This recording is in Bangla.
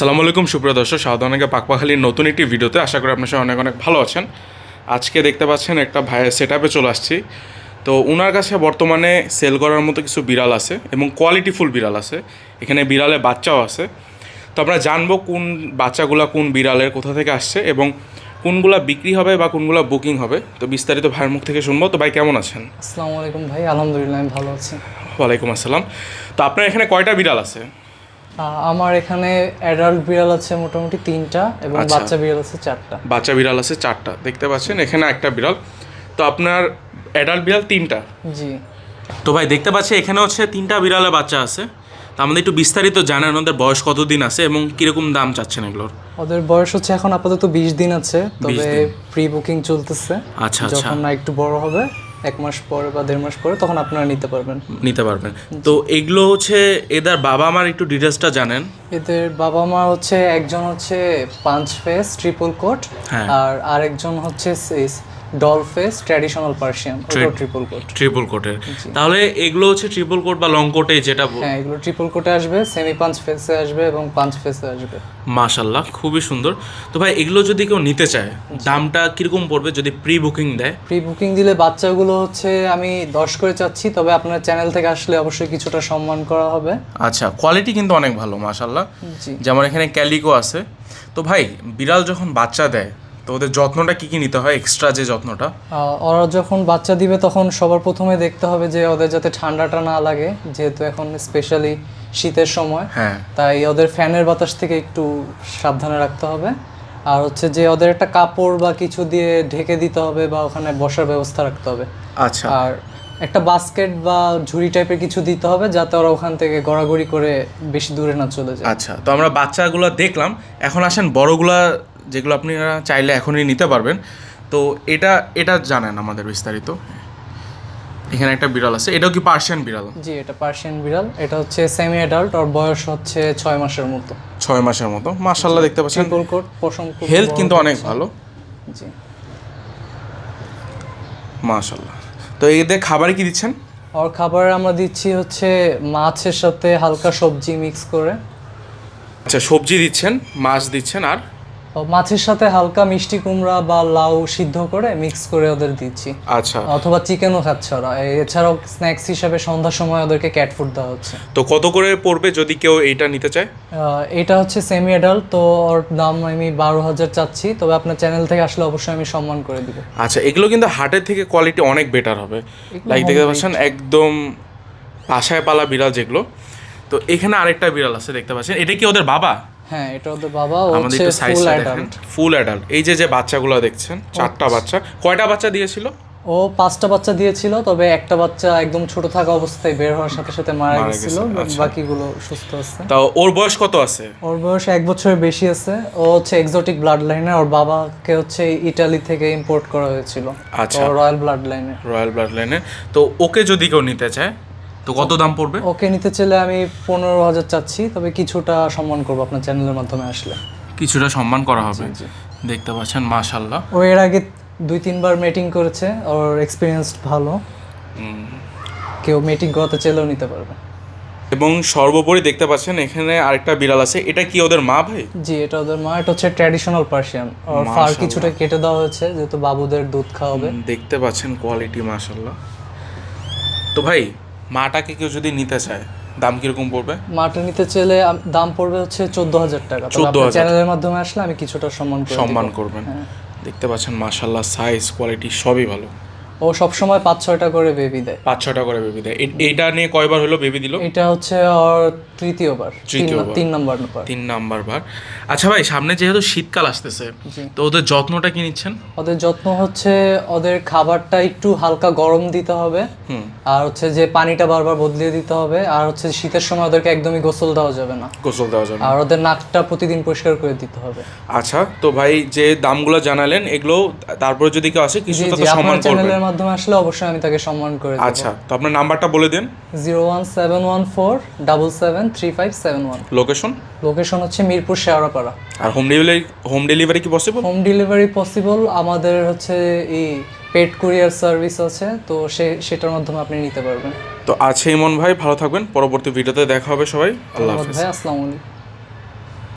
সালামু আলাইকুম সুপ্রিয় দর্শক সাধারণকে পাকপাখালির নতুন একটি ভিডিওতে আশা করি আপনার সবাই অনেক অনেক ভালো আছেন। আজকে দেখতে পাচ্ছেন একটা ভাইয়ের সেট আপে চলে আসছি। তো ওনার কাছে বর্তমানে সেল করার মতো কিছু বিড়াল আছে এবং কোয়ালিটিফুল বিড়াল আছে। এখানে বিড়ালের বাচ্চাও আছে। তো আমরা জানব কোন বাচ্চাগুলা কোন বিড়ালের কোথা থেকে আসছে এবং কোনগুলা বিক্রি হবে বা কোনগুলা বুকিং হবে। তো বিস্তারিত ভাইয়ের মুখ থেকে শুনব। তো ভাই কেমন আছেন? আসসালামু আলাইকুম ভাই আলহামদুলিল্লাহ আমি ভালো আছি। ওয়ালাইকুম আসসালাম। তো আপনার এখানে কয়টা বিড়াল আছে? আমার এখানে অ্যাডাল্ট বিড়াল আছে মোটামুটি তিনটা এবং আচ্ছা। বাচ্চা বিড়াল আছে চারটা। বাচ্চা বিড়াল আছে চারটা। দেখতে পাচ্ছেন এখানে একটা বিড়াল। তো আপনার অ্যাডাল্ট বিড়াল তিনটা। জি। তো ভাই দেখতে পাচ্ছি এখানে হচ্ছে তিনটা বিড়ালের বাচ্চা আছে। তো আমাদের একটু বিস্তারিত জানান ওদের বয়স কতদিন আছে এবং কীরকম দাম চাচ্ছেন এগুলোর? ওদের বয়স হচ্ছে এখন আপাতত বিশ দিন আছে তবে প্রি বুকিং চলতেছে। আচ্ছা আচ্ছা। যখন না একটু বড় হবে এক মাস পর বা দেড় মাস পরে তখন আপনারা নিতে পারবেন। নিতে পারবেন। তো এগুলো হচ্ছে এদের বাবা মার একটু ডিটেলসটা জানেন। এদের বাবা মা হচ্ছে একজন হচ্ছে পাঁচ ফেস ট্রিপল কোট হ্যাঁ। আর আরেকজন হচ্ছে doll face traditional Persian triple coat triple কোটের তাহলে এগুলো হচ্ছে ট্রিপল কোট বা লং কোটে যেটা হ্যাঁ এগুলো ট্রিপল কোটে আসবে সেমি পাঁচ ফেসে আসবে এবং পাঁচ ফেসে আসবে। মাশাল্লাহ খুবই সুন্দর। তো ভাই এগুলো যদি কেউ নিতে চায় দামটা কীরকম পড়বে যদি প্রি বুকিং দেয়? প্রি বুকিং দিলে বাচ্চাগুলো হচ্ছে আমি দশ করে চাচ্ছি তবে আপনার চ্যানেল থেকে আসলে অবশ্যই কিছুটা সম্মান করা হবে। আচ্ছা কোয়ালিটি কিন্তু অনেক ভালো মাশাল্লাহ যেমন এখানে ক্যালিকো আছে। তো ভাই বিড়াল যখন বাচ্চা দেয় তো ওদের যত্নটা কি কি নিতে হয়? এক্সট্রা যে যত্নটা? ওরা যখন বাচ্চা দিবে তখন সবার প্রথমে দেখতে হবে যে ওদের যাতে ঠান্ডাটা না লাগে যেহেতু এখন স্পেশালি শীতের সময় হ্যাঁ। তাই ওদের ফ্যানের বাতাস থেকে একটু সাবধানে রাখতে হবে। আর হচ্ছে যে ওদের একটা কাপড় বা কিছু দিয়ে ঢেকে দিতে হবে বা ওখানে বসার ব্যবস্থা রাখতে হবে। আচ্ছা। আর একটা বাস্কেট বা ঝুড়ি টাইপের কিছু দিতে হবে যাতে ওরা ওখান থেকে গড়াগড়ি করে বেশি দূরে না চলে যায়। আচ্ছা তো আমরা বাচ্চাগুলো দেখলাম এখন আসেন বড়গুলা যেগুলো আপনারা চাইলে এখনই নিতে পারবেন। তো এটা এটা জানেন আমাদের বিস্তারিত। এখানে একটা বিড়াল আছে। এটাও কি পার্সিয়ান বিড়াল? জি এটা পার্সিয়ান বিড়াল। এটা হচ্ছে সেমি অ্যাডাল্ট ওর বয়স হচ্ছে ছয় মাসের মতো। ছয় মাসের মতো। মার্শাল্লাহ দেখতে পাচ্ছেন। হেলথ কিন্তু অনেক ভালো। জি। মাশাল্লাহ তো এদের খাবারে কি দিচ্ছেন? ওর খাবার আমরা দিচ্ছি হচ্ছে মাছের সাথে হালকা সবজি মিক্স করে। আচ্ছা সবজি দিচ্ছেন মাছ দিচ্ছেন আর? মাছের সাথে হালকা মিষ্টি কুমড়া বা লাউ সিদ্ধ করে মিক্স করে ওদের দিচ্ছি। আচ্ছা। অথবা চিকেনও খাচ্ছে ওরা। এছাড়াও স্ন্যাক্স হিসাবে সন্ধ্যার সময় ওদেরকে ক্যাট ফুড দেওয়া হচ্ছে। তো কত করে পড়বে যদি কেউ এইটা নিতে চায়? এটা হচ্ছে সেমি অ্যাডাল্ট তো ওর দাম আমি বারো হাজার চাচ্ছি। তবে আপনার চ্যানেল থেকে আসলে অবশ্যই আমি সম্মান করে দিব। আচ্ছা এগুলো কিন্তু হাটের থেকে কোয়ালিটি অনেক বেটার হবে। লাইক দেখতে পাচ্ছেন একদম পাশায় পালা বিড়াল যেগুলো। তো এখানে আরেকটা বিড়াল আছে দেখতে পাচ্ছেন। এটা কি ওদের বাবা? হ্যাঁ এটা ওদের বাবা ও আমাদের একটু ফুল সাইজটা দেখেন। ফুল অ্যাডাল্ট এই যে যে বাচ্চাগুলো দেখছেন চারটা বাচ্চা। কয়টা বাচ্চা দিয়েছিল? ও পাঁচটা বাচ্চা দিয়েছিল তবে একটা বাচ্চা একদম ছোট থাকা অবস্থায় বের হওয়ার সাথে সাথে মারা মারা গেছিল আচ্ছা। বাকিগুলো সুস্থ আছে। তা ওর বয়স কত আছে? ওর বয়স এক বছরের বেশি আছে। ও হচ্ছে এক্সোটিক ব্লাড লাইনে ওর বাবাকে হচ্ছে ইটালি থেকে ইম্পোর্ট করা হয়েছিল। আচ্ছা। রয়্যাল ব্লাড লাইনে রয়্যাল ব্লাড লাইনে তো ওকে যদি কেউ নিতে চায়? তো কত দাম পড়বে? ওকে নিতে চাইলে আমি পনেরো হাজার চাচ্ছি তবে কিছুটা সম্মান করব আপনার চ্যানেলের মাধ্যমে আসলে। কিছুটা সম্মান করা হবে। দেখতে পাচ্ছেন মাশাল্লাহ ও এর আগে দুই তিনবার মিটিং করেছে ওর এক্সপিরিয়েন্স ভালো। কেউ মিটিং করাতে চাইলেও নিতে পারবে। এবং সর্বোপরি দেখতে পাচ্ছেন এখানে আরেকটা বিড়াল আছে। এটা কি ওদের মা ভাই? জি এটা ওদের মা। এটা হচ্ছে ট্র্যাডিশনাল পার্সিয়ান ওর ফার কিছুটা কেটে দেওয়া হয়েছে যেহেতু বাবুদের দুধ খাওয়াবে। দেখতে পাচ্ছেন কোয়ালিটি মাশাল্লাহ তো ভাই মাটাকে কেউ যদি নিতে চায় দাম কীরকম পড়বে? মাটা নিতে চাইলে দাম পড়বে হচ্ছে চোদ্দ হাজার টাকা। চোদ্দ 14,000 চ্যানেলের মাধ্যমে আসলে আমি কিছুটা সম্মান সম্মান করবেন। হ্যাঁ। দেখতে পাচ্ছেন মাশাল্লাহ সাইজ কোয়ালিটি সবই ভালো। ও সব সময় পাঁচ ছয়টা করে বেবি দেয়। পাঁচ ছটা করে বেবি দেয়। এটা নিয়ে কয়বার হলো বেবি দিল? এটা হচ্ছে তৃতীয়বার তৃতীয়বার। তিন নম্বর বার। তিন নাম্বার বার। আচ্ছা ভাই সামনে যেহেতু শীতকাল আসতেছে তো ওদের যত্নটা কি নিচ্ছেন? ওদের যত্ন হচ্ছে ওদের খাবারটা একটু হালকা গরম দিতে হবে আর হচ্ছে যে পানিটা বারবার বদলিয়ে দিতে হবে আর হচ্ছে শীতের সময় ওদেরকে একদমই গোসল দেওয়া যাবে না। গোসল দেওয়া যাবে আর ওদের নাকটা প্রতিদিন পরিষ্কার করে দিতে হবে। আচ্ছা তো ভাই যে দামগুলো জানালেন এগুলো তারপরে যদি কেউ আসে তো সম্মান করবেন। চ্যানেলের মাধ্যমে আসলে অবশ্যই আমি তাকে সম্মান করে আচ্ছা তো আপনার নাম্বারটা বলে দেন। Zero one seven one four double seven three five seven one location location হচ্ছে মিরপুর শেওড়াপাড়া। আর হোম ডেলিভারি হোম ডেলিভারি কি পসিবল হোম ডেলিভারি পসিবল আমাদের হচ্ছে এই পেড কুরিয়ার সার্ভিস আছে তো সে সেটার মাধ্যমে আপনি নিতে পারবেন। তো আছে ইমন ভাই ভালো থাকবেন পরবর্তী ভিডিওতে দেখা হবে সবাই। আল্লাহ হাফেজ। ভাই আসসালামু আলাইকুম।